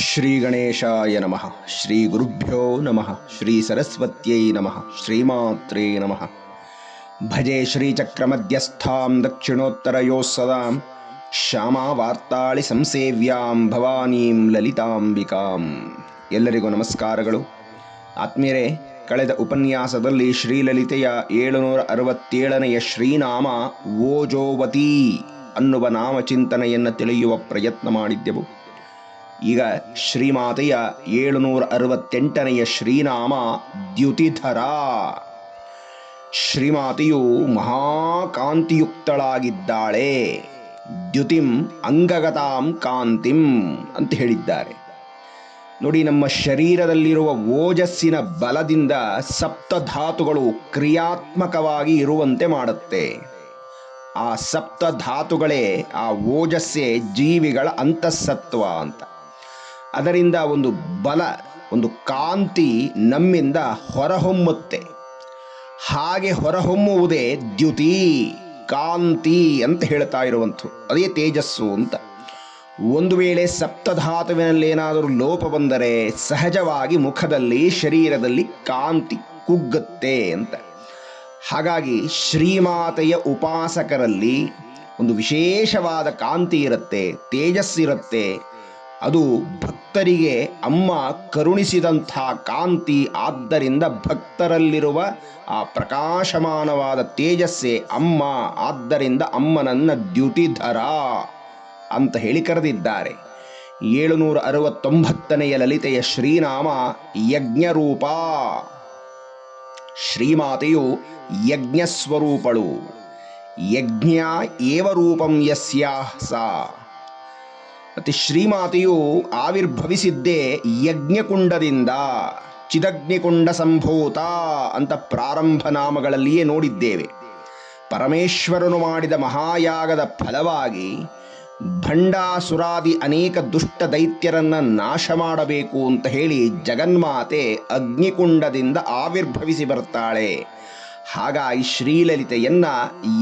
ಶ್ರೀ ಗಣೇಶಾಯ ನಮಃ ಶ್ರೀ ಗುರುಭ್ಯೋ ನಮಃ ಶ್ರೀ ಸರಸ್ವತ್ಯೈ ನಮಃ ಶ್ರೀಮಾತ್ರೇ ನಮಃ ಭಜೆ ಶ್ರೀಚಕ್ರಮಧ್ಯಸ್ಥಾಂ ದಕ್ಷಿಣೋತ್ತರಯೋ ಸದಾಂ ಶ್ಯಾಮಾ ವಾರ್ತಾಳಿ ಸಂಸೇವ್ಯಾಂ ಭವಾನೀಂ ಲಲಿತಾಂಬಿಕಾಂ ಎಲ್ಲರಿಗೂ ನಮಸ್ಕಾರಗಳು. ಆತ್ಮೀಯರೇ, ಕಳೆದ ಉಪನ್ಯಾಸದಲ್ಲಿ ಶ್ರೀಲಲಿತೆಯ ಏಳುನೂರ ಅರವತ್ತೇಳನೆಯ ಶ್ರೀನಾಮ ಓಜೋವತಿ ಅನ್ನುವ ನಾಮಚಿಂತನೆಯನ್ನು ತಿಳಿಯುವ ಪ್ರಯತ್ನ ಮಾಡಿದ್ದೆವು. ಈಗ ಶ್ರೀಮಾತೆಯ ಏಳುನೂರ ಅರವತ್ತೆಂಟನೆಯ ಶ್ರೀನಾಮ ದ್ಯುತಿಧರ. ಶ್ರೀಮಾತೆಯು ಮಹಾಕಾಂತಿಯುಕ್ತಳಾಗಿದ್ದಾಳೆ. ದ್ಯುತಿಂ ಅಂಗಗತಾಂ ಕಾಂತಿಂ ಅಂತ ಹೇಳಿದ್ದಾರೆ. ನೋಡಿ, ನಮ್ಮ ಶರೀರದಲ್ಲಿರುವ ಓಜಸ್ಸಿನ ಬಲದಿಂದ ಸಪ್ತಧಾತುಗಳು ಕ್ರಿಯಾತ್ಮಕವಾಗಿ ಇರುವಂತೆ ಮಾಡುತ್ತೆ. ಆ ಸಪ್ತ ಧಾತುಗಳೇ ಆ ಓಜಸ್ಸೇ ಜೀವಿಗಳ ಅಂತಃಸತ್ವ ಅಂತ. ಅದರಿಂದ ಒಂದು ಬಲ, ಒಂದು ಕಾಂತಿ ನಮ್ಮಿಂದ ಹೊರಹೊಮ್ಮುತ್ತೆ. ಹಾಗೆ ಹೊರಹೊಮ್ಮುವುದೇ ದ್ಯುತಿ, ಕಾಂತಿ ಅಂತ ಹೇಳ್ತಾ ಇರುವಂಥ ಅದೇ ತೇಜಸ್ಸು ಅಂತ. ಒಂದು ವೇಳೆ ಸಪ್ತಧಾತುವಿನಲ್ಲೇನಾದರೂ ಲೋಪ ಬಂದರೆ ಸಹಜವಾಗಿ ಮುಖದಲ್ಲಿ, ಶರೀರದಲ್ಲಿ ಕಾಂತಿ ಕುಗ್ಗುತ್ತೆ ಅಂತ. ಹಾಗಾಗಿ ಶ್ರೀಮಾತೆಯ ಉಪಾಸಕರಲ್ಲಿ ಒಂದು ವಿಶೇಷವಾದ ಕಾಂತಿ ಇರುತ್ತೆ ತೇಜಸ್ಸಿರುತ್ತೆ ಅದು ಭಕ್ತರಿಗೆ ಅಮ್ಮ ಕರುಣಿಸಿದಂಥ ಕಾಂತಿ. ಆದ್ದರಿಂದ ಭಕ್ತರಲ್ಲಿರುವ ಆ ಪ್ರಕಾಶಮಾನವಾದ ತೇಜಸ್ಸೇ ಅಮ್ಮ. ಆದ್ದರಿಂದ ಅಮ್ಮನನ್ನ ದ್ಯುತಿಧರ ಅಂತ ಹೇಳಿ ಕರೆದಿದ್ದಾರೆ. ಏಳುನೂರ ಅರವತ್ತೊಂಬತ್ತನೆಯ ಲಲಿತೆಯ ಶ್ರೀನಾಮ ಯಜ್ಞರೂಪ. ಶ್ರೀಮಾತೆಯು ಯಜ್ಞಸ್ವರೂಪಳು. ಯಜ್ಞ ಏವ ರೂಪಂ ಯಸ್ಯಾಹ ಸಾ. ಮತ್ತೆ ಶ್ರೀಮಾತೆಯು ಆವಿರ್ಭವಿಸಿದ್ದೇ ಯಜ್ಞಕುಂಡದಿಂದ, ಚಿದಗ್ನಿಕುಂಡ ಸಂಭೂತ ಅಂತ ಪ್ರಾರಂಭ ನಾಮಗಳಲ್ಲಿಯೇ ನೋಡಿದ್ದೇವೆ. ಪರಮೇಶ್ವರನು ಮಾಡಿದ ಮಹಾಯಾಗದ ಫಲವಾಗಿ ಭಂಡಾಸುರಾದಿ ಅನೇಕ ದುಷ್ಟ ದೈತ್ಯರನ್ನ ನಾಶ ಮಾಡಬೇಕು ಅಂತ ಹೇಳಿ ಜಗನ್ಮಾತೆ ಅಗ್ನಿಕುಂಡದಿಂದ ಆವಿರ್ಭವಿಸಿ ಬರ್ತಾಳೆ. ಹಾಗಾಗಿ ಶ್ರೀಲಲಿತೆಯನ್ನ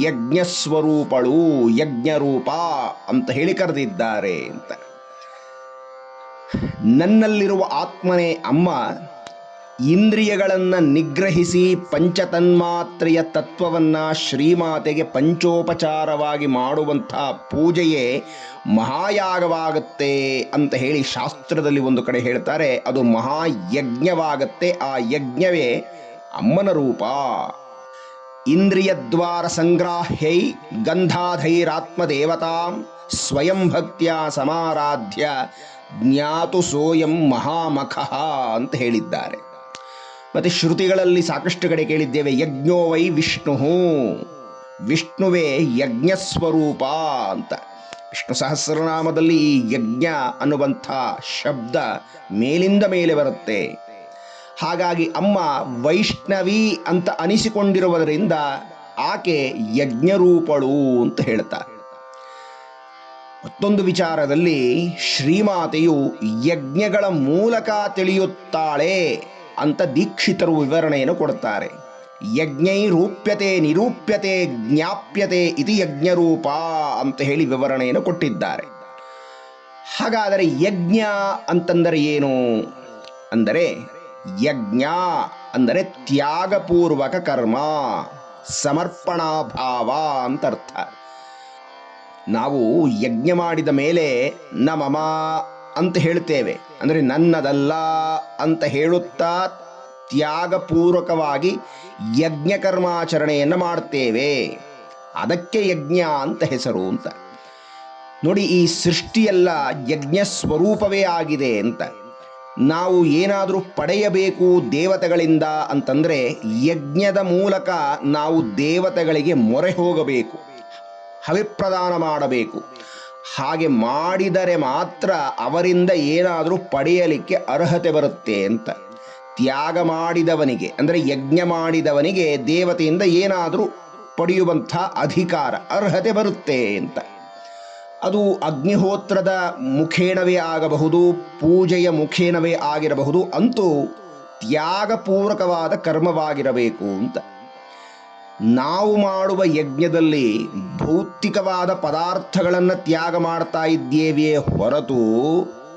ಯಜ್ಞಸ್ವರೂಪಳು ಯಜ್ಞರೂಪ ಅಂತ ಹೇಳಿ ಕರೆದಿದ್ದಾರೆ ಅಂತ. ನನ್ನಲ್ಲಿರುವ ಆತ್ಮನೇ ಅಮ್ಮ, ಇಂದ್ರಿಯಗಳನ್ನು ನಿಗ್ರಹಿಸಿ ಪಂಚತನ್ಮಾತ್ರೆಯ ತತ್ವವನ್ನ ಶ್ರೀಮಾತೆಗೆ ಪಂಚೋಪಚಾರವಾಗಿ ಮಾಡುವಂಥ ಪೂಜೆಯೇ ಮಹಾಯಾಗವಾಗುತ್ತೆ ಅಂತ ಹೇಳಿ ಶಾಸ್ತ್ರದಲ್ಲಿ ಒಂದು ಕಡೆ ಹೇಳ್ತಾರೆ, ಅದು ಮಹಾಯಜ್ಞವಾಗತ್ತೆ. ಆ ಯಜ್ಞವೇ ಅಮ್ಮನ ರೂಪ. ಇಂದ್ರಿಯದ್ವಾರ ಸಂಗ್ರಾಹ್ಯೈ ಗಂಧಾಧೈರಾತ್ಮದೇವತಾಂ ಸ್ವಯಂ ಭಕ್ತಿಯ ಸಮಾರಾಧ್ಯ ಜ್ಞಾತು ಸೋಯಂ ಮಹಾಮಖಃ ಅಂತ ಹೇಳಿದ್ದಾರೆ. ಮತ್ತೆ ಶ್ರುತಿಗಳಲ್ಲಿ ಸಾಕಷ್ಟು ಕಡೆ ಕೇಳಿದ್ದೇವೆ, ಯಜ್ಞೋ ವೈ ವಿಷ್ಣು, ವಿಷ್ಣುವೇ ಯಜ್ಞಸ್ವರೂಪ ಅಂತ. ವಿಷ್ಣು ಸಹಸ್ರನಾಮದಲ್ಲಿ ಈ ಯಜ್ಞ ಅನ್ನುವಂಥ ಶಬ್ದ ಮೇಲಿಂದ ಮೇಲೆ ಬರುತ್ತೆ. ಹಾಗಾಗಿ ಅಮ್ಮ ವೈಷ್ಣವಿ ಅಂತ ಅನಿಸಿಕೊಂಡಿರುವುದರಿಂದ ಆಕೆ ಯಜ್ಞರೂಪಳು ಅಂತ ಹೇಳ್ತಾರೆ ಮತ್ತೊಂದು ವಿಚಾರದಲ್ಲಿ ಶ್ರೀಮಾತೆಯು ಯಜ್ಞಗಳ ಮೂಲಕ ತಿಳಿಯುತ್ತಾಳೆ ಅಂತ ದೀಕ್ಷಿತರು ವಿವರಣೆಯನ್ನು ಕೊಡುತ್ತಾರೆ. ಯಜ್ಞೈ ರೂಪ್ಯತೆ ನಿರೂಪ್ಯತೆ ಜ್ಞಾಪ್ಯತೆ ಇತಿ ಯಜ್ಞರೂಪ ಅಂತ ಹೇಳಿ ವಿವರಣೆಯನ್ನು ಕೊಟ್ಟಿದ್ದಾರೆ. ಹಾಗಾದರೆ ಯಜ್ಞ ಅಂತಂದರೆ ಏನು? ಅಂದರೆ ಯಜ್ಞ ಅಂದರೆ ತ್ಯಾಗಪೂರ್ವಕ ಕರ್ಮ ಸಮರ್ಪಣಾಭಾವ ಅಂತ ಅರ್ಥ ನಾವು ಯಜ್ಞ ಮಾಡಿದ ಮೇಲೆ ನಮಮ ಅಂತ ಹೇಳ್ತೇವೆ ಅಂದರೆ ನನ್ನದಲ್ಲ ಅಂತ ಹೇಳುತ್ತಾ ತ್ಯಾಗಪೂರ್ವಕವಾಗಿ ಯಜ್ಞ ಕರ್ಮಾಚರಣೆಯನ್ನು ಮಾಡ್ತೇವೆ ಅದಕ್ಕೆ ಯಜ್ಞ ಅಂತ ಹೆಸರು ಅಂತ. ನೋಡಿ ಈ ಸೃಷ್ಟಿಯೆಲ್ಲ ಯಜ್ಞ ಸ್ವರೂಪವೇ ಆಗಿದೆ ಅಂತ. ನಾವು ಏನಾದರೂ ಪಡೆಯಬೇಕು ದೇವತೆಗಳಿಂದ ಅಂತಂದರೆ ಯಜ್ಞದ ಮೂಲಕ ನಾವು ದೇವತೆಗಳಿಗೆ ಮೊರೆ ಹೋಗಬೇಕು, ಹವಿಪ್ರದಾನ ಮಾಡಬೇಕು. ಹಾಗೆ ಮಾಡಿದರೆ ಮಾತ್ರ ಅವರಿಂದ ಏನಾದರೂ ಪಡೆಯಲಿಕ್ಕೆ ಅರ್ಹತೆ ಬರುತ್ತೆ ಅಂತ. ತ್ಯಾಗ ಮಾಡಿದವನಿಗೆ, ಅಂದರೆ ಯಜ್ಞ ಮಾಡಿದವನಿಗೆ ದೇವತೆಯಿಂದ ಏನಾದರೂ ಪಡೆಯುವಂಥ ಅಧಿಕಾರ, ಅರ್ಹತೆ ಬರುತ್ತೆ ಅಂತ. ಅದು ಅಗ್ನಿಹೋತ್ರದ ಮುಖೇಣವೇ ಆಗಬಹುದು, ಪೂಜೆಯ ಮುಖೇನವೇ ಆಗಿರಬಹುದು, ಅಂತೂ ತ್ಯಾಗಪೂರ್ವಕವಾದ ಕರ್ಮವಾಗಿರಬೇಕು ಅಂತ. ನಾವು ಮಾಡುವ ಯಜ್ಞದಲ್ಲಿ ಭೌತಿಕವಾದ ಪದಾರ್ಥಗಳನ್ನು ತ್ಯಾಗ ಮಾಡ್ತಾ ಇದ್ದೇವೆಯೇ ಹೊರತು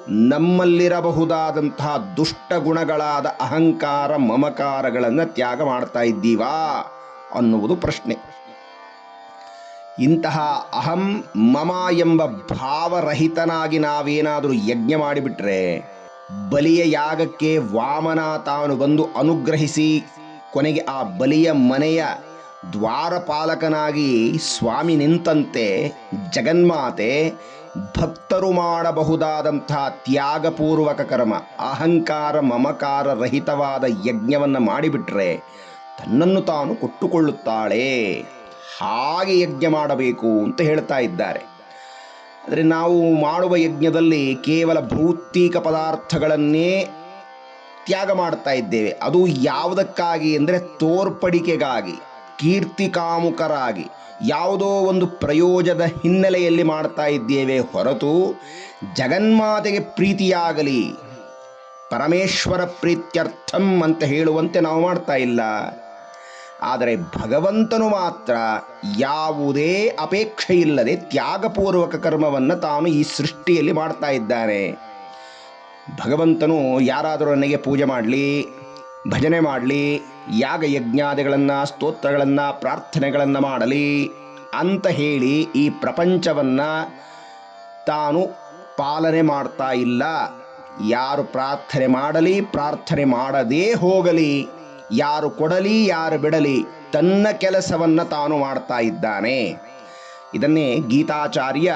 ನಮ್ಮಲ್ಲಿರಬಹುದಾದಂತಹ ದುಷ್ಟ ಗುಣಗಳಾದ ಅಹಂಕಾರ, ಮಮಕಾರಗಳನ್ನು ತ್ಯಾಗ ಮಾಡ್ತಾ ಇದ್ದೀವಾ ಅನ್ನುವುದು ಪ್ರಶ್ನೆ. ಇಂತಹ ಅಹಂ ಮಮ ಎಂಬ ಭಾವರಹಿತನಾಗಿ ನಾವೇನಾದರೂ ಯಜ್ಞ ಮಾಡಿಬಿಟ್ರೆ ಬಲಿಯ ಯಾಗಕ್ಕೆ ವಾಮನ ತಾನು ಬಂದು ಅನುಗ್ರಹಿಸಿ ಕೊನೆಗೆ ಆ ಬಲಿಯ ಮನೆಯ ದ್ವಾರಪಾಲಕನಾಗಿ ಸ್ವಾಮಿ ನಿಂತಂತೆ ಜಗನ್ಮಾತೆ ಭಕ್ತರು ಮಾಡಬಹುದಾದಂತಹ ತ್ಯಾಗಪೂರ್ವಕ ಕರ್ಮ, ಅಹಂಕಾರ ಮಮಕಾರ ರಹಿತವಾದ ಯಜ್ಞವನ್ನು ಮಾಡಿಬಿಟ್ರೆ ತನ್ನನ್ನು ತಾನು ಕೊಟ್ಟುಕೊಳ್ಳುತ್ತಾಳೆ. ಹಾಗೆ ಯಜ್ಞ ಮಾಡಬೇಕು ಅಂತ ಹೇಳ್ತಾ ಇದ್ದಾರೆ. ಆದರೆ ನಾವು ಮಾಡುವ ಯಜ್ಞದಲ್ಲಿ ಕೇವಲ ಭೌತಿಕ ಪದಾರ್ಥಗಳನ್ನೇ ತ್ಯಾಗ ಮಾಡ್ತಾ ಇದ್ದೇವೆ. ಅದು ಯಾವುದಕ್ಕಾಗಿ ಅಂದರೆ ತೋರ್ಪಡಿಕೆಗಾಗಿ ಕೀರ್ತಿ ಕಾಮುಕರಾಗಿ ಯಾವುದೋ ಒಂದು ಪ್ರಯೋಜನದ ಹಿನ್ನೆಲೆಯಲ್ಲಿ ಮಾಡ್ತಾ ಇದ್ದೇವೆ ಹೊರತು ಜಗನ್ಮಾತೆಗೆ ಪ್ರೀತಿಯಾಗಲಿ, ಪರಮೇಶ್ವರ ಪ್ರೀತ್ಯರ್ಥಂ ಅಂತ ಹೇಳುವಂತೆ ನಾವು ಮಾಡ್ತಾ ಇಲ್ಲ. ಆದರೆ ಭಗವಂತನು ಮಾತ್ರ ಯಾವುದೇ ಅಪೇಕ್ಷೆ ಇಲ್ಲದೆ ತ್ಯಾಗಪೂರ್ವಕ ಕರ್ಮವನ್ನು ತಾನು ಈ ಸೃಷ್ಟಿಯಲ್ಲಿ ಮಾಡ್ತಾ ಇದ್ದಾನೆ. ಭಗವಂತನು ಯಾರಾದರೂ ನನಗೆ ಪೂಜೆ ಮಾಡಲಿ, ಭಜನೆ ಮಾಡಲಿ ಯಾಗ ಯಜ್ಞಾದಿಗಳನ್ನು ಸ್ತೋತ್ರಗಳನ್ನು, ಪ್ರಾರ್ಥನೆಗಳನ್ನು ಮಾಡಲಿ ಅಂತ ಹೇಳಿ ಈ ಪ್ರಪಂಚವನ್ನು ತಾನು ಪಾಲನೆ ಮಾಡ್ತಾ ಇಲ್ಲ. ಯಾರು ಪ್ರಾರ್ಥನೆ ಮಾಡಲಿ, ಪ್ರಾರ್ಥನೆ ಮಾಡದೇ ಹೋಗಲಿ. ಯಾರು ಕೊಡಲಿ, ಯಾರು ಬಿಡಲಿ, ತನ್ನ ಕೆಲಸವನ್ನು ತಾನು ಮಾಡ್ತಾ ಇದ್ದಾನೆ. ಇದನ್ನೇ ಗೀತಾಚಾರ್ಯ,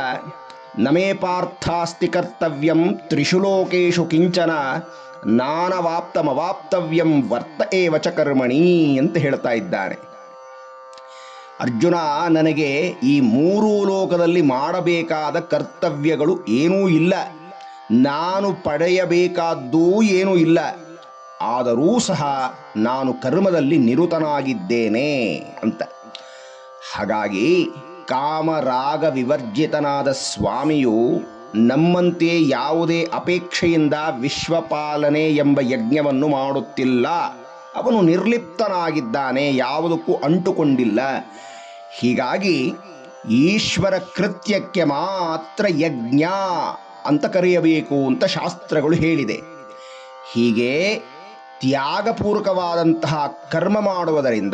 ನಮೇ ಪಾರ್ಥಾಸ್ತಿ ಕರ್ತವ್ಯಂ ತ್ರಿಷು ಲೋಕೇಶು ಕಿಂಚನ, ನಾನವಾಪ್ತಮವಾಪ್ತವ್ಯಂ ವರ್ತ ಏವ ಚ ಕರ್ಮಣಿ ಅಂತ ಹೇಳ್ತಾ ಇದ್ದಾನೆ. ಅರ್ಜುನ, ನನಗೆ ಈ ಮೂರು ಲೋಕದಲ್ಲಿ ಮಾಡಬೇಕಾದ ಕರ್ತವ್ಯಗಳು ಏನೂ ಇಲ್ಲ. ನಾನು ಪಡೆಯಬೇಕಾದ್ದೂ ಏನೂ ಇಲ್ಲ. ಆದರೂ ಸಹ ನಾನು ಕರ್ಮದಲ್ಲಿ ನಿರುತನಾಗಿದ್ದೇನೆ ಅಂತ. ಹಾಗಾಗಿ ಕಾಮರಾಗ ವಿವರ್ಜಿತನಾದ ಸ್ವಾಮಿಯು ನಮ್ಮಂತೆ ಯಾವುದೇ ಅಪೇಕ್ಷೆಯಿಂದ ವಿಶ್ವಪಾಲನೆ ಎಂಬ ಯಜ್ಞವನ್ನು ಮಾಡುತ್ತಿಲ್ಲ. ಅವನು ನಿರ್ಲಿಪ್ತನಾಗಿದ್ದಾನೆ, ಯಾವುದಕ್ಕೂ ಅಂಟುಕೊಂಡಿಲ್ಲ. ಹೀಗಾಗಿ ಈಶ್ವರ ಕೃತ್ಯಕ್ಕೆ ಮಾತ್ರ ಯಜ್ಞ ಅಂತ ಕರೆಯಬೇಕು ಅಂತ ಶಾಸ್ತ್ರಗಳು ಹೇಳಿದೆ. ಹೀಗೆ ತ್ಯಾಗಪೂರ್ವಕವಾದಂತಹ ಕರ್ಮ ಮಾಡುವುದರಿಂದ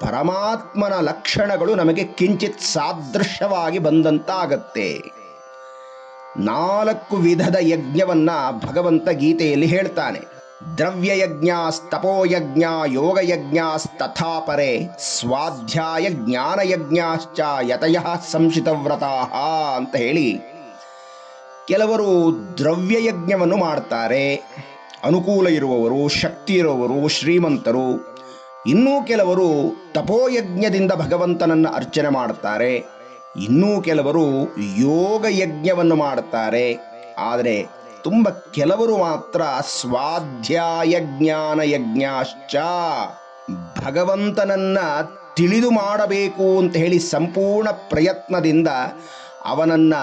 ಪರಮಾತ್ಮನ ಲಕ್ಷಣಗಳು ನಮಗೆ ಕಿಂಚಿತ್ ಸಾದೃಶ್ಯವಾಗಿ ಬಂದಂತಾಗತ್ತೆ. ನಾಲ್ಕು ವಿಧದ ಯಜ್ಞವನ್ನ ಭಗವಂತ ಗೀತೆಯಲ್ಲಿ ಹೇಳ್ತಾನೆ. ದ್ರವ್ಯಯಜ್ಞ ಯೋಗಯಜ್ಞ ಯೋಗಯಜ್ಞಸ್ತಥಾಪರೆ, ಸ್ವಾಧ್ಯಾಯ ಜ್ಞಾನಯಜ್ಞಾಶ್ಚ, ಯತಯ ಸಂಶಿತವ್ರತಾ ಅಂತ ಹೇಳಿ. ಕೆಲವರು ದ್ರವ್ಯಯಜ್ಞವನ್ನು ಮಾಡ್ತಾರೆ ಅನುಕೂಲ ಇರುವವರು, ಶಕ್ತಿ ಇರುವವರು, ಶ್ರೀಮಂತರು. ಇನ್ನೂ ಕೆಲವರು ತಪೋಯಜ್ಞದಿಂದ ಭಗವಂತನನ್ನು ಅರ್ಚನೆ ಮಾಡುತ್ತಾರೆ ಇನ್ನೂ ಕೆಲವರು ಯೋಗ ಯಜ್ಞವನ್ನು ಮಾಡುತ್ತಾರೆ ಆದರೆ ತುಂಬ ಕೆಲವರು ಮಾತ್ರ ಸ್ವಾಧ್ಯಾಯ ಜ್ಞಾನ ಯಜ್ಞಾಶ್ಚ ಭಗವಂತನನ್ನ ತಿಳಿದು ಮಾಡಬೇಕು ಅಂತ ಹೇಳಿ ಸಂಪೂರ್ಣ ಪ್ರಯತ್ನದಿಂದ ಅವನನ್ನ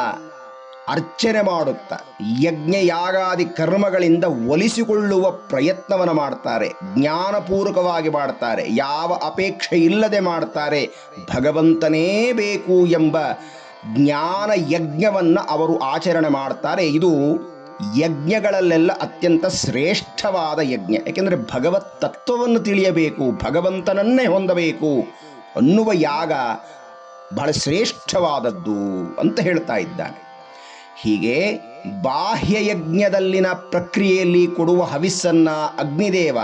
ಅರ್ಚನೆ ಮಾಡುತ್ತಾ ಯಜ್ಞ ಯಾಗಾದಿ ಕರ್ಮಗಳಿಂದ ಒಲಿಸಿಕೊಳ್ಳುವ ಪ್ರಯತ್ನವನ್ನು ಮಾಡ್ತಾರೆ, ಜ್ಞಾನಪೂರ್ವಕವಾಗಿ ಮಾಡ್ತಾರೆ, ಯಾವ ಅಪೇಕ್ಷೆ ಇಲ್ಲದೆ ಮಾಡ್ತಾರೆ, ಭಗವಂತನೇ ಬೇಕು ಎಂಬ ಜ್ಞಾನ ಯಜ್ಞವನ್ನು ಅವರು ಆಚರಣೆ ಮಾಡ್ತಾರೆ. ಇದು ಯಜ್ಞಗಳಲ್ಲೆಲ್ಲ ಅತ್ಯಂತ ಶ್ರೇಷ್ಠವಾದ ಯಜ್ಞ. ಯಾಕೆಂದರೆ ಭಗವತ್ ತತ್ವವನ್ನು ತಿಳಿಯಬೇಕು, ಭಗವಂತನನ್ನೇ ಹೊಂದಬೇಕು ಅನ್ನುವ ಯಾಗ ಬಹಳ ಶ್ರೇಷ್ಠವಾದದ್ದು ಅಂತ ಹೇಳ್ತಾ ಇದ್ದಾನೆ. ಹೀಗೆ ಬಾಹ್ಯ ಯಜ್ಞದಲ್ಲಿನ ಪ್ರಕ್ರಿಯೆಯಲ್ಲಿ ಕೊಡುವ ಹವಿಸ್ಸನ್ನ ಅಗ್ನಿದೇವ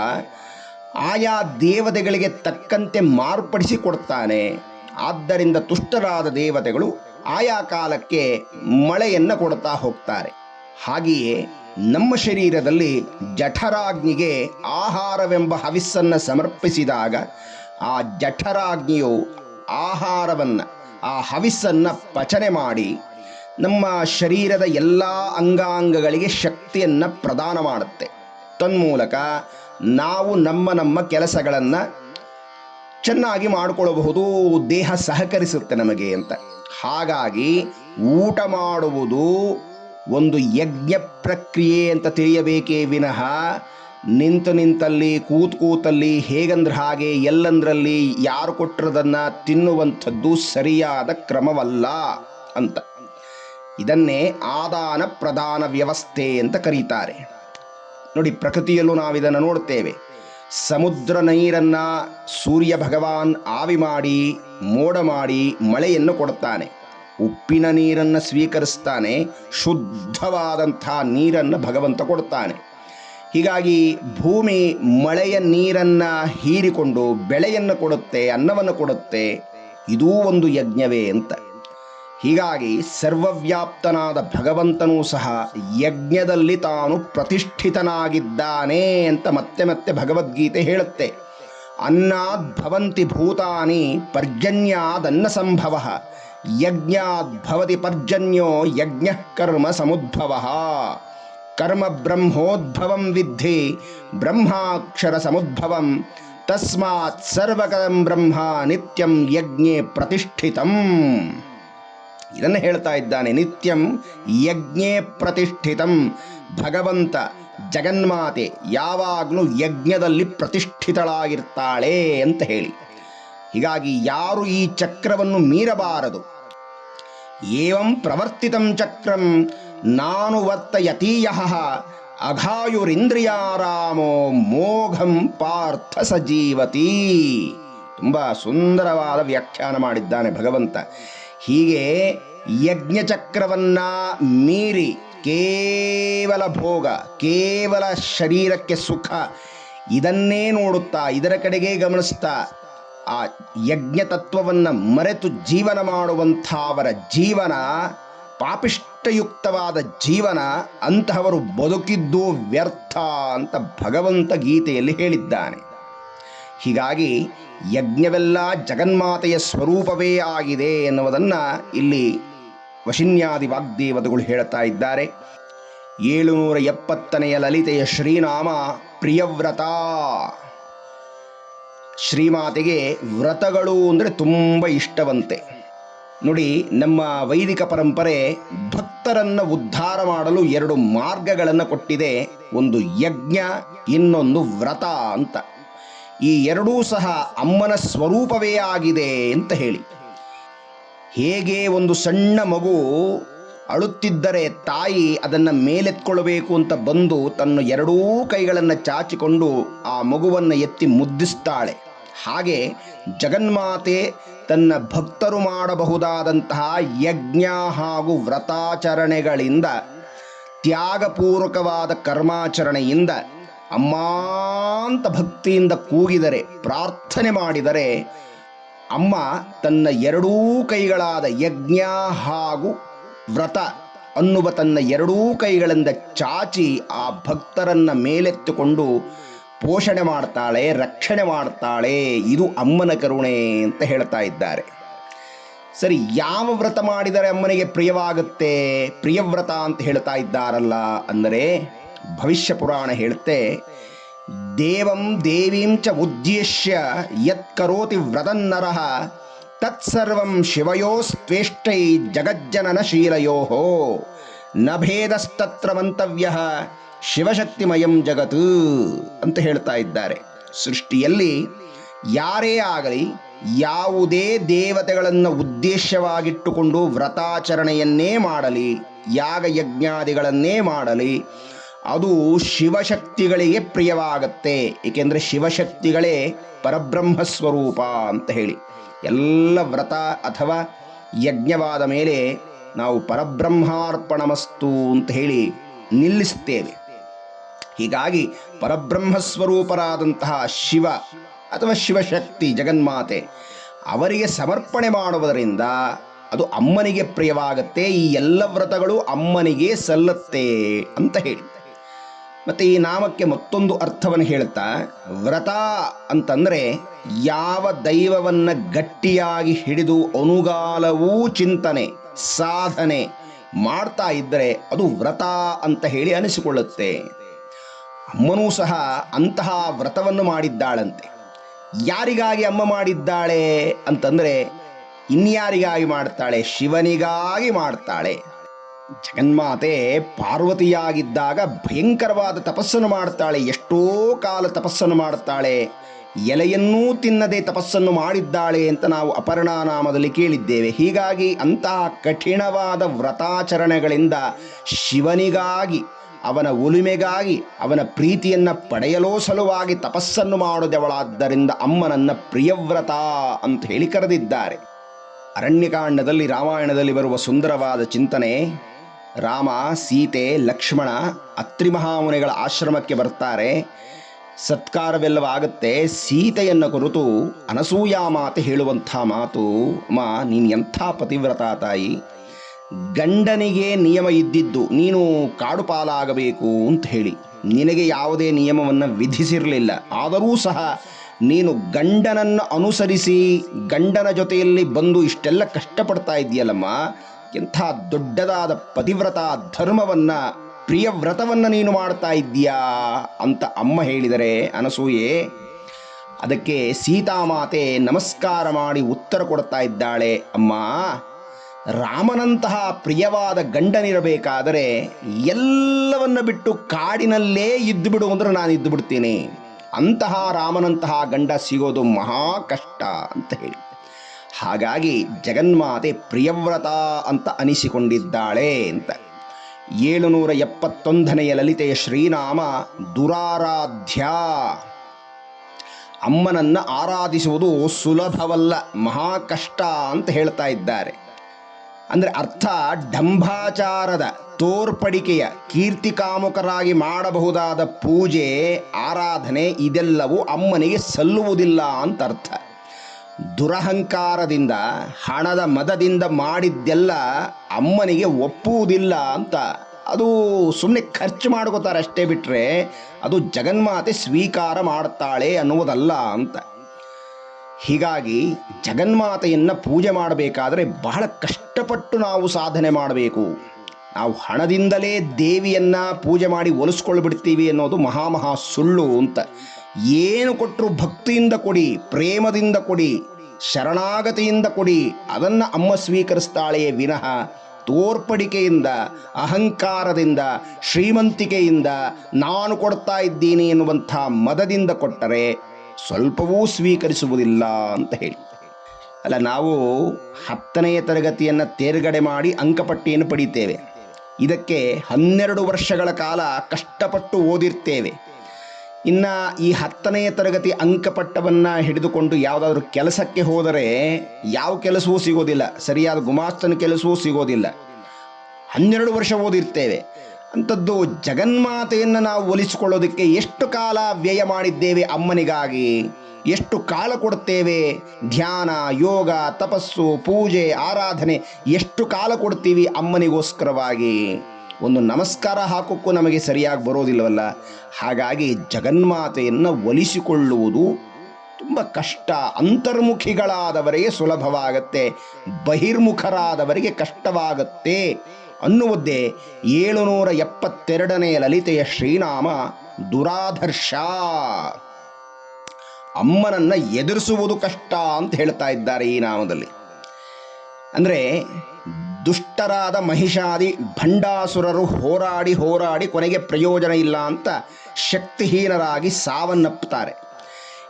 ಆಯಾ ದೇವತೆಗಳಿಗೆ ತಕ್ಕಂತೆ ಮಾರ್ಪಡಿಸಿ ಕೊಡ್ತಾನೆ ಆದ್ದರಿಂದ ತುಷ್ಟರಾದ ದೇವತೆಗಳು ಆಯಾ ಕಾಲಕ್ಕೆ ಮಳೆಯನ್ನು ಕೊಡ್ತಾ ಹೋಗ್ತಾರೆ. ಹಾಗೆಯೇ ನಮ್ಮ ಶರೀರದಲ್ಲಿ ಜಠರಾಗ್ನಿಗೆ ಆಹಾರವೆಂಬ ಹವಿಸ್ಸನ್ನು ಸಮರ್ಪಿಸಿದಾಗ ಆ ಜಠರಾಗ್ನಿಯು ಆಹಾರವನ್ನು, ಆ ಹವಿಸ್ಸನ್ನು ಪಚನೆ ಮಾಡಿ ನಮ್ಮ ಶರೀರದ ಎಲ್ಲ ಅಂಗಾಂಗಗಳಿಗೆ ಶಕ್ತಿಯನ್ನು ಪ್ರದಾನ ಮಾಡುತ್ತೆ ತನ್ಮೂಲಕ ನಾವು ನಮ್ಮ ನಮ್ಮ ಕೆಲಸಗಳನ್ನು ಚೆನ್ನಾಗಿ ಮಾಡಿಕೊಳ್ಳಬಹುದು ದೇಹ ಸಹಕರಿಸುತ್ತೆ ನಮಗೆ ಅಂತ. ಹಾಗಾಗಿ ಊಟ ಮಾಡುವುದು ಒಂದು ಯಜ್ಞ ಪ್ರಕ್ರಿಯೆ ಅಂತ ತಿಳಿಯಬೇಕೇ ವಿನಃ ನಿಂತು ನಿಂತಲ್ಲಿ, ಕೂತ್ ಕೂತಲ್ಲಿ ಹೇಗಂದ್ರೆ ಹಾಗೆ ಎಲ್ಲಂದ್ರಲ್ಲಿ ಯಾರು ಕೊಟ್ಟಿರೋದನ್ನು ತಿನ್ನುವಂಥದ್ದು ಸರಿಯಾದ ಕ್ರಮವಲ್ಲ ಅಂತ. ಇದನ್ನೇ ಆದಾನ ಪ್ರದಾನ ವ್ಯವಸ್ಥೆ ಅಂತ ಕರೀತಾರೆ. ನೋಡಿ, ಪ್ರಕೃತಿಯಲ್ಲೂ ನಾವಿದನ್ನು ನೋಡ್ತೇವೆ ಸಮುದ್ರ ನೀರನ್ನು ಸೂರ್ಯ ಭಗವಾನ್ ಆವಿ ಮಾಡಿ, ಮೋಡ ಮಾಡಿ, ಮಳೆಯನ್ನು ಕೊಡುತ್ತಾನೆ. ಉಪ್ಪಿನ ನೀರನ್ನು ಸ್ವೀಕರಿಸ್ತಾನೆ, ಶುದ್ಧವಾದಂಥ ನೀರನ್ನು ಭಗವಂತ ಕೊಡ್ತಾನೆ ಹೀಗಾಗಿ ಭೂಮಿ ಮಳೆಯ ನೀರನ್ನು ಹೀರಿಕೊಂಡು, ಬೆಳೆಯನ್ನು ಕೊಡುತ್ತೆ, ಅನ್ನವನ್ನು ಕೊಡುತ್ತೆ, ಇದೂ ಒಂದು ಯಜ್ಞವೇ ಅಂತ. ಹೀಗಾಗಿ ಸರ್ವವ್ಯಾಪ್ತನಾದ ಭಗವಂತನೂ ಸಹ ಯಜ್ಞದಲ್ಲಿ ತಾನು ಪ್ರತಿಷ್ಠಿತನಾಗಿದ್ದಾನೆ ಅಂತ ಮತ್ತೆ ಮತ್ತೆ ಭಗವದ್ಗೀತೆ ಹೇಳುತ್ತೆ. ಅನ್ನಾದ್ ಭವಂತಿ ಭೂತಾನಿ ಪರ್ಜನ್ಯಾದನ್ನ ಸಂಭವ, ಯಜ್ಞಾದ್ ಭವತಿ ಪರ್ಜನ್ಯೋ ಯಜ್ಞ ಕರ್ಮ ಸಮುದ್ಭವ. ಕರ್ಮ ಬ್ರಹ್ಮೋದ್ಭವಂ ವಿದ್ಧಿ, ಬ್ರಹ್ಮಾಕ್ಷರ ಸಮುದ್ಭವಂ, ತಸ್ಮಾತ್ ಸರ್ವಕರಂ ಬ್ರಹ್ಮ ನಿತ್ಯಂ ಯಜ್ಞೆ ಪ್ರತಿಷ್ಠಿತಂ. ಇದನ್ನು ಹೇಳ್ತಾ ಇದ್ದಾನೆ. ನಿತ್ಯಂ ಯಜ್ಞೆ ಪ್ರತಿಷ್ಠಿತಂ. ಭಗವಂತ ಜಗನ್ಮಾತೆ ಯಾವಾಗಲೂ ಯಜ್ಞದಲ್ಲಿ ಪ್ರತಿಷ್ಠಿತಳಾಗಿರ್ತಾಳೆ ಅಂತ ಹೇಳಿ. ಹೀಗಾಗಿ ಯಾರು ಈ ಚಕ್ರವನ್ನು ಮೀರಬಾರದು. ಏವಂ ಪ್ರವರ್ತಿತಂ ಚಕ್ರಂ ನಾನು ವರ್ತಯತೀಯ. ಅಘಾಯುರಿಂದ್ರಿಯಾರಾಮೋ ಮೋಘಂ ಪಾರ್ಥ ಸಜೀವತಿ. ತುಂಬ ಸುಂದರವಾದ ವ್ಯಾಖ್ಯಾನ ಮಾಡಿದ್ದಾನೆ ಭಗವಂತ. ಹೀಗೆ ಯಜ್ಞಚಕ್ರವನ್ನ ಮೀರಿ ಕೇವಲ ಭೋಗ, ಕೇವಲ ಶರೀರಕ್ಕೆ ಸುಖ, ಇದನ್ನೇ ನೋಡುತ್ತಾ, ಇದರ ಕಡೆಗೆ ಗಮನಿಸ್ತಾ, ಆ ಯಜ್ಞ ತತ್ವವನ್ನು ಮರೆತು ಜೀವನ ಮಾಡುವಂಥವರ ಜೀವನ ಪಾಪಿಷ್ಟಯುಕ್ತವಾದ ಜೀವನ, ಅಂತಹವರು ಬದುಕಿದ್ದು ವ್ಯರ್ಥ ಅಂತ ಭಗವಂತ ಗೀತೆಯಲ್ಲಿ ಹೇಳಿದ್ದಾನೆ. ಹೀಗಾಗಿ ಯಜ್ಞವೆಲ್ಲ ಜಗನ್ಮಾತೆಯ ಸ್ವರೂಪವೇ ಆಗಿದೆ ಎನ್ನುವುದನ್ನು ಇಲ್ಲಿ ವಶಿನ್ಯಾದಿ ವಾಗ್ದೇವತೆಗಳು ಹೇಳ್ತಾ ಇದ್ದಾರೆ. ಏಳುನೂರ ಎಪ್ಪತ್ತನೆಯ ಲಲಿತೆಯ ಶ್ರೀನಾಮ ಪ್ರಿಯವ್ರತ. ಶ್ರೀಮಾತೆಗೆ ವ್ರತಗಳು ಅಂದರೆ ತುಂಬ ಇಷ್ಟವಂತೆ. ನೋಡಿ, ನಮ್ಮ ವೈದಿಕ ಪರಂಪರೆ ಭಕ್ತರನ್ನು ಉದ್ಧಾರ ಮಾಡಲು ಎರಡು ಮಾರ್ಗಗಳನ್ನು ಕೊಟ್ಟಿದೆ. ಒಂದು ಯಜ್ಞ, ಇನ್ನೊಂದು ವ್ರತ ಅಂತ. ಈ ಎರಡೂ ಸಹ ಅಮ್ಮನ ಸ್ವರೂಪವೇ ಆಗಿದೆ ಅಂತ ಹೇಳಿ. ಹೇಗೆ ಒಂದು ಸಣ್ಣ ಮಗು ಅಳುತ್ತಿದ್ದರೆ ತಾಯಿ ಅದನ್ನು ಮೇಲೆತ್ಕೊಳ್ಳಬೇಕು ಅಂತ ಬಂದು ತನ್ನ ಎರಡೂ ಕೈಗಳನ್ನು ಚಾಚಿಕೊಂಡು ಆ ಮಗುವನ್ನು ಎತ್ತಿ ಮುದ್ದಿಸ್ತಾಳೆ. ಹಾಗೆ ಜಗನ್ಮಾತೆ ತನ್ನ ಭಕ್ತರು ಮಾಡಬಹುದಾದಂತಹ ಯಜ್ಞ ಹಾಗೂ ವ್ರತಾಚರಣೆಗಳಿಂದ ತ್ಯಾಗಪೂರ್ವಕವಾದ ಕರ್ಮಾಚರಣೆಯಿಂದ ಅಮ್ಮ ಅಂತ ಭಕ್ತಿಯಿಂದ ಕೂಗಿದರೆ, ಪ್ರಾರ್ಥನೆ ಮಾಡಿದರೆ, ಅಮ್ಮ ತನ್ನ ಎರಡೂ ಕೈಗಳಾದ ಯಜ್ಞ ಹಾಗೂ ವ್ರತ ಅನ್ನುವ ತನ್ನ ಎರಡೂ ಕೈಗಳಿಂದ ಚಾಚಿ ಆ ಭಕ್ತರನ್ನ ಮೇಲೆತ್ತುಕೊಂಡು ಪೋಷಣೆ ಮಾಡ್ತಾಳೆ, ರಕ್ಷಣೆ ಮಾಡ್ತಾಳೆ, ಇದು ಅಮ್ಮನ ಕರುಣೆ ಅಂತ ಹೇಳ್ತಾ ಇದ್ದಾರೆ. ಸರಿ, ಯಾವ ವ್ರತ ಮಾಡಿದರೆ ಅಮ್ಮನಿಗೆ ಪ್ರಿಯವಾಗುತ್ತೆ, ಪ್ರಿಯವ್ರತ ಅಂತ ಹೇಳ್ತಾ ಇದ್ದಾರಲ್ಲ, ಅಂದರೆ ಭವಿಷ್ಯ ಪುರಾಣ ಹೇಳುತ್ತೆ, ದೇವಂ ದೇವೀಂ ಚ ಉದ್ದೇಶ್ಯ ಯತ್ ಕರೋತಿ ವ್ರತನ್ನರಃ ತತ್ಸರ್ವಂ ಶಿವಯೋಸ್ತ್ವೇಷ್ಟೈ ಜಗಜ್ಜನನ ಶೀಲಯೋ, ನ ಭೇದಸ್ತತ್ರ ಮಂತವ್ಯ ಶಿವಶಕ್ತಿಮಯಂ ಜಗತ್ ಅಂತ ಹೇಳ್ತಾ ಇದ್ದಾರೆ. ಸೃಷ್ಟಿಯಲ್ಲಿ ಯಾರೇ ಆಗಲಿ ಯಾವುದೇ ದೇವತೆಗಳನ್ನು ಉದ್ದೇಶವಾಗಿಟ್ಟುಕೊಂಡು ವ್ರತಾಚರಣೆಯನ್ನೇ ಮಾಡಲಿ ಯಾಗ ಯಜ್ಞಾದಿಗಳನ್ನೇ ಮಾಡಲಿ ಅದು ಶಿವಶಕ್ತಿಗಳಿಗೆ ಪ್ರಿಯವಾಗತ್ತೆ. ಏಕೆಂದರೆ ಶಿವಶಕ್ತಿಗಳೇ ಪರಬ್ರಹ್ಮ ಸ್ವರೂಪ ಅಂತ ಹೇಳಿ. ಎಲ್ಲ ವ್ರತ ಅಥವಾ ಯಜ್ಞವಾದ ಮೇಲೆ ನಾವು ಪರಬ್ರಹ್ಮಾರ್ಪಣಮಸ್ತು ಅಂತ ಹೇಳಿ ನಿಲ್ಲಿಸ್ತೇವೆ. ಹೀಗಾಗಿ ಪರಬ್ರಹ್ಮ ಸ್ವರೂಪರಾದಂತಹ ಶಿವ ಅಥವಾ ಶಿವಶಕ್ತಿ ಜಗನ್ಮಾತೆ ಅವರಿಗೆ ಸಮರ್ಪಣೆ ಮಾಡುವುದರಿಂದ ಅದು ಅಮ್ಮನಿಗೆ ಪ್ರಿಯವಾಗುತ್ತೆ. ಈ ಎಲ್ಲ ವ್ರತಗಳು ಅಮ್ಮನಿಗೆ ಸಲ್ಲತ್ತೆ ಅಂತ ಹೇಳಿ. ಮತ್ತೆ ಈ ನಾಮಕ್ಕೆ ಮತ್ತೊಂದು ಅರ್ಥವನ್ನು ಹೇಳ್ತಾ ವ್ರತ ಅಂತಂದ್ರೆ ಯಾವ ದೈವವನ್ನ ಗಟ್ಟಿಯಾಗಿ ಹಿಡಿದು ಅನುಗಾಲವೂ ಚಿಂತನೆ, ಸಾಧನೆ ಮಾಡ್ತಾ ಇದ್ದರೆ ಅದು ವ್ರತ ಅಂತ ಹೇಳಿ ಅನಿಸಿಕೊಳ್ಳುತ್ತೆ. ಅಮ್ಮನೂ ಸಹ ಅಂತಹ ವ್ರತವನ್ನು ಮಾಡಿದ್ದಾಳಂತೆ. ಯಾರಿಗಾಗಿ ಅಮ್ಮ ಮಾಡಿದ್ದಾಳೆ ಅಂತಂದ್ರೆ ಇನ್ಯಾರಿಗಾಗಿ ಮಾಡ್ತಾಳೆ? ಶಿವನಿಗಾಗಿ ಮಾಡ್ತಾಳೆ. ಜಗನ್ಮಾತೆ ಪಾರ್ವತಿಯಾಗಿದ್ದಾಗ ಭಯಂಕರವಾದ ತಪಸ್ಸನ್ನು ಮಾಡ್ತಾಳೆ. ಎಷ್ಟೋ ಕಾಲ ತಪಸ್ಸನ್ನು ಮಾಡುತ್ತಾಳೆ ಎಲೆಯನ್ನೂ ತಿನ್ನದೆ ತಪಸ್ಸನ್ನು ಮಾಡಿದ್ದಾಳೆ ಅಂತ ನಾವು ಅಪರ್ಣಾ ನಾಮದಲ್ಲಿ ಕೇಳಿದ್ದೇವೆ. ಹೀಗಾಗಿ ಅಂತಹ ಕಠಿಣವಾದ ವ್ರತಾಚರಣೆಗಳಿಂದ ಶಿವನಿಗಾಗಿ, ಅವನ ಒಲುಮೆಗಾಗಿ, ಅವನ ಪ್ರೀತಿಯನ್ನು ಪಡೆಯಲೋ ಸಲುವಾಗಿ ತಪಸ್ಸನ್ನು ಮಾಡಿದವಳಾದ್ದರಿಂದ ಅಮ್ಮನನ್ನ ಪ್ರಿಯವ್ರತ ಅಂತ ಹೇಳಿ ಕರೆದಿದ್ದಾರೆ. ಅರಣ್ಯಕಾಂಡದಲ್ಲಿ, ರಾಮಾಯಣದಲ್ಲಿ ಬರುವ ಸುಂದರವಾದ ಚಿಂತನೆ ರಾಮ, ಸೀತೆ, ಲಕ್ಷ್ಮಣ ಅತ್ರಿ ಮಹಾಮುನಿಗಳ ಆಶ್ರಮಕ್ಕೆ ಬರ್ತಾರೆ. ಸತ್ಕಾರವೆಲ್ಲವಾಗುತ್ತೆ. ಸೀತೆಯನ್ನು ಕುರಿತು ಅನಸೂಯ ಮಾತೆ ಹೇಳುವಂಥ ಮಾತು, ಅಮ್ಮ, ನೀನು ಎಂಥ ಪತಿವ್ರತ ತಾಯಿ. ಗಂಡನಿಗೆ ನಿಯಮ ಇದ್ದಿದ್ದು ನೀನು ಕಾಡು ಪಾಲಾಗಬೇಕು ಅಂತ ಹೇಳಿ. ನಿನಗೆ ಯಾವುದೇ ನಿಯಮವನ್ನು ವಿಧಿಸಿರಲಿಲ್ಲ. ಆದರೂ ಸಹ ನೀನು ಗಂಡನನ್ನು ಅನುಸರಿಸಿ ಗಂಡನ ಜೊತೆಯಲ್ಲಿ ಬಂದು ಇಷ್ಟೆಲ್ಲ ಕಷ್ಟಪಡ್ತಾ ಇದೆಯಲ್ಲಮ್ಮ ಎಂಥ ದೊಡ್ಡದಾದ ಪತಿವ್ರತ ಧರ್ಮವನ್ನ, ಪ್ರಿಯವ್ರತವನ್ನ ನೀನು ಮಾಡ್ತಾ ಇದ್ದೀಯಾ ಅಂತ ಅಮ್ಮ ಹೇಳಿದರೆ ಅನಸೂಯೆ, ಅದಕ್ಕೆ ಸೀತಾಮಾತೆ ನಮಸ್ಕಾರ ಮಾಡಿ ಉತ್ತರ ಕೊಡ್ತಾ ಇದ್ದಾಳೆ. ಅಮ್ಮ, ರಾಮನಂತಹ ಪ್ರಿಯವಾದ ಗಂಡನಿರಬೇಕಾದರೆ ಎಲ್ಲವನ್ನ ಬಿಟ್ಟು ಕಾಡಿನಲ್ಲೇ ಇದ್ದು ಬಿಡು ಅಂದ್ರೆ ನಾನು ಇದ್ದು ಬಿಡ್ತೀನಿ. ಅಂತಹ ರಾಮನಂತಹ ಗಂಡ ಸಿಗೋದು ಮಹಾ ಕಷ್ಟ ಅಂತ ಹೇಳಿ. ಹಾಗಾಗಿ ಜಗನ್ಮಾತೆ ಪ್ರಿಯವ್ರತ ಅಂತ ಅನಿಸಿಕೊಂಡಿದ್ದಾಳೆ ಅಂತ. ಏಳುನೂರ ಎಪ್ಪತ್ತೊಂದನೆಯ ಲಲಿತೆಯ ಶ್ರೀನಾಮ ದುರಾರಾಧ್ಯ. ಅಮ್ಮನನ್ನ ಆರಾಧಿಸುವುದು ಸುಲಭವಲ್ಲ, ಮಹಾ ಕಷ್ಟ ಅಂತ ಹೇಳ್ತಾ ಇದ್ದಾರೆ. ಅಂದರೆ ಅರ್ಥ ಡಂಭಾಚಾರದ ತೋರ್ಪಡಿಕೆಯ ಕೀರ್ತಿಕಾಮುಕರಾಗಿ ಮಾಡಬಹುದಾದ ಪೂಜೆ, ಆರಾಧನೆ ಇದೆಲ್ಲವೂ ಅಮ್ಮನಿಗೆ ಸಲ್ಲುವುದಿಲ್ಲ ಅಂತ ಅರ್ಥ. ದುರಹಂಕಾರದಿಂದ, ಹಣದ ಮದದಿಂದ ಮಾಡಿದ್ದೆಲ್ಲ ಅಮ್ಮನಿಗೆ ಒಪ್ಪುವುದಿಲ್ಲ ಅಂತ. ಅದು ಸುಮ್ಮನೆ ಖರ್ಚು ಮಾಡ್ಕೋತಾರೆ ಅಷ್ಟೇ ಬಿಟ್ಟರೆ ಅದು ಜಗನ್ಮಾತೆ ಸ್ವೀಕಾರ ಮಾಡ್ತಾಳೆ ಅನ್ನುವುದಲ್ಲ ಅಂತ. ಹೀಗಾಗಿ ಜಗನ್ಮಾತೆಯನ್ನು ಪೂಜೆ ಮಾಡಬೇಕಾದ್ರೆ ಬಹಳ ಕಷ್ಟಪಟ್ಟು ನಾವು ಸಾಧನೆ ಮಾಡಬೇಕು. ನಾವು ಹಣದಿಂದಲೇ ದೇವಿಯನ್ನ ಪೂಜೆ ಮಾಡಿ ಒಲಿಸ್ಕೊಳ್ಬಿಡ್ತೀವಿ ಅನ್ನೋದು ಮಹಾಮಹಾ ಸುಳ್ಳು ಅಂತ. ಏನು ಕೊಟ್ಟರು ಭಕ್ತಿಯಿಂದ ಕೊಡಿ, ಪ್ರೇಮದಿಂದ ಕೊಡಿ, ಶರಣಾಗತಿಯಿಂದ ಕೊಡಿ, ಅದನ್ನು ಅಮ್ಮ ಸ್ವೀಕರಿಸ್ತಾಳೆಯೇ ವಿನಃ ತೋರ್ಪಡಿಕೆಯಿಂದ, ಅಹಂಕಾರದಿಂದ, ಶ್ರೀಮಂತಿಕೆಯಿಂದ ನಾನು ಕೊಡ್ತಾ ಇದ್ದೀನಿ ಎನ್ನುವಂಥ ಮದದಿಂದ ಕೊಟ್ಟರೆ ಸ್ವಲ್ಪವೂ ಸ್ವೀಕರಿಸುವುದಿಲ್ಲ ಅಂತ ಹೇಳಿ. ಅಲ್ಲ, ನಾವು ಹತ್ತನೆಯ ತರಗತಿಯನ್ನು ತೇರ್ಗಡೆ ಮಾಡಿ ಅಂಕಪಟ್ಟಿಯನ್ನು ಪಡಿತೇವೆ. ಇದಕ್ಕೆ ಹನ್ನೆರಡು ವರ್ಷಗಳ ಕಾಲ ಕಷ್ಟಪಟ್ಟು ಓದಿರ್ತೇವೆ. ಇನ್ನು ಈ ಹತ್ತನೆಯ ತರಗತಿ ಅಂಕಪಟ್ಟವನ್ನು ಹಿಡಿದುಕೊಂಡು ಯಾವುದಾದ್ರೂ ಕೆಲಸಕ್ಕೆ ಹೋದರೆ ಯಾವ ಕೆಲಸವೂ ಸಿಗೋದಿಲ್ಲ. ಸರಿಯಾದ ಗುಮಾಸ್ತನ ಕೆಲಸವೂ ಸಿಗೋದಿಲ್ಲ. ಹನ್ನೆರಡು ವರ್ಷ ಓದಿರ್ತೇವೆ. ಅಂಥದ್ದು ಜಗನ್ಮಾತೆಯನ್ನು ನಾವು ಒಲಿಸಿಕೊಳ್ಳೋದಕ್ಕೆ ಎಷ್ಟು ಕಾಲ ವ್ಯಯ ಮಾಡಿದ್ದೇವೆ ಅಮ್ಮನಿಗಾಗಿ? ಎಷ್ಟು ಕಾಲ ಕೊಡ್ತೇವೆ? ಧ್ಯಾನ, ಯೋಗ, ತಪಸ್ಸು, ಪೂಜೆ, ಆರಾಧನೆ, ಎಷ್ಟು ಕಾಲ ಕೊಡ್ತೀವಿ ಅಮ್ಮನಿಗೋಸ್ಕರವಾಗಿ? ಒಂದು ನಮಸ್ಕಾರ ಹಾಕೋಕ್ಕೂ ನಮಗೆ ಸರಿಯಾಗಿ ಬರೋದಿಲ್ಲವಲ್ಲ? ಹಾಗಾಗಿ ಜಗನ್ಮಾತೆಯನ್ನು ಒಲಿಸಿಕೊಳ್ಳುವುದು ತುಂಬ ಕಷ್ಟ. ಅಂತರ್ಮುಖಿಗಳಾದವರಿಗೆ ಸುಲಭವಾಗತ್ತೆ, ಬಹಿರ್ಮುಖರಾದವರಿಗೆ ಕಷ್ಟವಾಗತ್ತೆ ಅನ್ನುವುದೇ ಏಳುನೂರ ಎಪ್ಪತ್ತೆರಡನೇ ಲಲಿತೆಯ ಶ್ರೀನಾಮ ದುರಾಧರ್ಷ. ಅಮ್ಮನನ್ನ ಎದುರಿಸುವುದು ಕಷ್ಟ ಅಂತ ಹೇಳ್ತಾ ಇದ್ದಾರೆ ಈ ನಾಮದಲ್ಲಿ. ಅಂದರೆ ದುಷ್ಟರಾದ ಮಹಿಷಾದಿ ಭಂಡಾಸುರರು ಹೋರಾಡಿ ಹೋರಾಡಿ ಕೊನೆಗೆ ಪ್ರಯೋಜನ ಇಲ್ಲ ಅಂತ ಶಕ್ತಿಹೀನರಾಗಿ ಸಾವನ್ನಪ್ಪುತ್ತಾರೆ.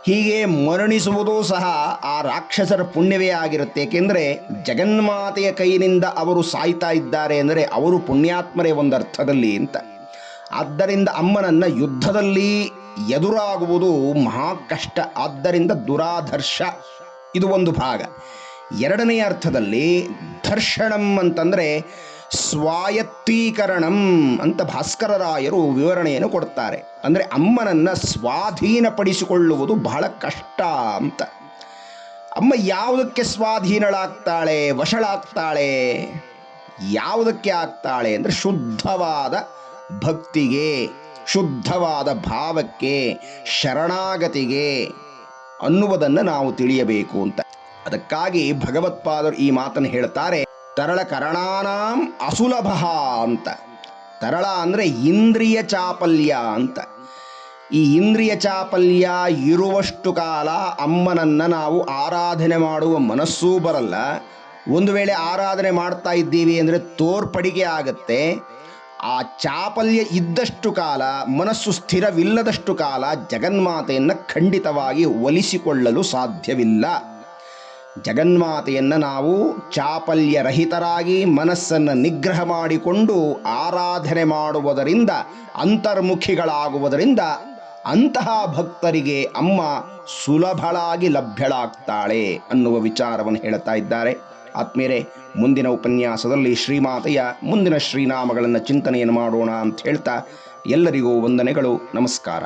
ಹೀಗೆ ಮರಣಿಸುವುದೂ ಸಹ ಆ ರಾಕ್ಷಸರ ಪುಣ್ಯವೇ ಆಗಿರುತ್ತೆ. ಏಕೆಂದರೆ ಜಗನ್ಮಾತೆಯ ಕೈನಿಂದ ಅವರು ಸಾಯ್ತಾ ಇದ್ದಾರೆ ಅಂದರೆ ಅವರು ಪುಣ್ಯಾತ್ಮರೇ ಒಂದು ಅರ್ಥದಲ್ಲಿ ಅಂತ. ಆದ್ದರಿಂದ ಅಮ್ಮನನ್ನು ಯುದ್ಧದಲ್ಲಿ ಎದುರಾಗುವುದು ಮಹಾ ಕಷ್ಟ. ಆದ್ದರಿಂದ ದುರಾಧರ್ಷ ಇದು ಒಂದು ಭಾಗ. ಎರಡನೆಯ ಅರ್ಥದಲ್ಲಿ ದರ್ಶನಂ ಅಂತಂದರೆ ಸ್ವಾಯತ್ತೀಕರಣಂ ಅಂತ ಭಾಸ್ಕರರಾಯರು ವಿವರಣೆಯನ್ನು ಕೊಡ್ತಾರೆ. ಅಂದರೆ ಅಮ್ಮನನ್ನು ಸ್ವಾಧೀನಪಡಿಸಿಕೊಳ್ಳುವುದು ಬಹಳ ಕಷ್ಟ ಅಂತ. ಅಮ್ಮ ಯಾವುದಕ್ಕೆ ಸ್ವಾಧೀನಳಾಗ್ತಾಳೆ, ವಶಳಾಗ್ತಾಳೆ, ಯಾವುದಕ್ಕೆ ಆಗ್ತಾಳೆ ಅಂದರೆ ಶುದ್ಧವಾದ ಭಕ್ತಿಗೆ, ಶುದ್ಧವಾದ ಭಾವಕ್ಕೆ, ಶರಣಾಗತಿಗೆ ಅನ್ನುವುದನ್ನು ನಾವು ತಿಳಿಯಬೇಕು ಅಂತ. ಅದಕ್ಕಾಗಿ ಭಗವತ್ಪಾದರು ಈ ಮಾತನ್ನು ಹೇಳ್ತಾರೆ ತರಳ ಕರಣಾನಾಂ ಅಸುಲಭ ಅಂತ. ತರಳ ಅಂದರೆ ಇಂದ್ರಿಯ ಚಾಪಲ್ಯ ಅಂತ. ಈ ಇಂದ್ರಿಯ ಚಾಪಲ್ಯ ಇರುವಷ್ಟು ಕಾಲ ಅಮ್ಮನನ್ನು ನಾವು ಆರಾಧನೆ ಮಾಡುವ ಮನಸ್ಸೂ ಬರಲ್ಲ. ಒಂದು ವೇಳೆ ಆರಾಧನೆ ಮಾಡ್ತಾ ಇದ್ದೀವಿ ಅಂದರೆ ತೋರ್ಪಡಿಕೆ ಆಗತ್ತೆ. ಆ ಚಾಪಲ್ಯ ಇದ್ದಷ್ಟು ಕಾಲ, ಮನಸ್ಸು ಸ್ಥಿರವಿಲ್ಲದಷ್ಟು ಕಾಲ ಜಗನ್ಮಾತೆಯನ್ನು ಖಂಡಿತವಾಗಿ ಒಲಿಸಿಕೊಳ್ಳಲು ಸಾಧ್ಯವಿಲ್ಲ. ಜಗನ್ಮಾತೆಯನ್ನು ನಾವು ಚಾಪಲ್ಯರಹಿತರಾಗಿ ಮನಸ್ಸನ್ನು ನಿಗ್ರಹ ಮಾಡಿಕೊಂಡು ಆರಾಧನೆ ಮಾಡುವುದರಿಂದ, ಅಂತರ್ಮುಖಿಗಳಾಗುವುದರಿಂದ ಅಂತಹ ಭಕ್ತರಿಗೆ ಅಮ್ಮ ಸುಲಭಳಾಗಿ ಲಭ್ಯಳಾಗ್ತಾಳೆ ಅನ್ನುವ ವಿಚಾರವನ್ನು ಹೇಳ್ತಾ ಇದ್ದಾರೆ. ಆತ್ಮೀಯರೇ, ಮುಂದಿನ ಉಪನ್ಯಾಸದಲ್ಲಿ ಶ್ರೀಮಾತೆಯ ಮುಂದಿನ ಶ್ರೀನಾಮಗಳನ್ನು ಚಿಂತನೆಯನ್ನು ಮಾಡೋಣ ಅಂತ ಹೇಳ್ತಾ ಎಲ್ಲರಿಗೂ ವಂದನೆಗಳು, ನಮಸ್ಕಾರ.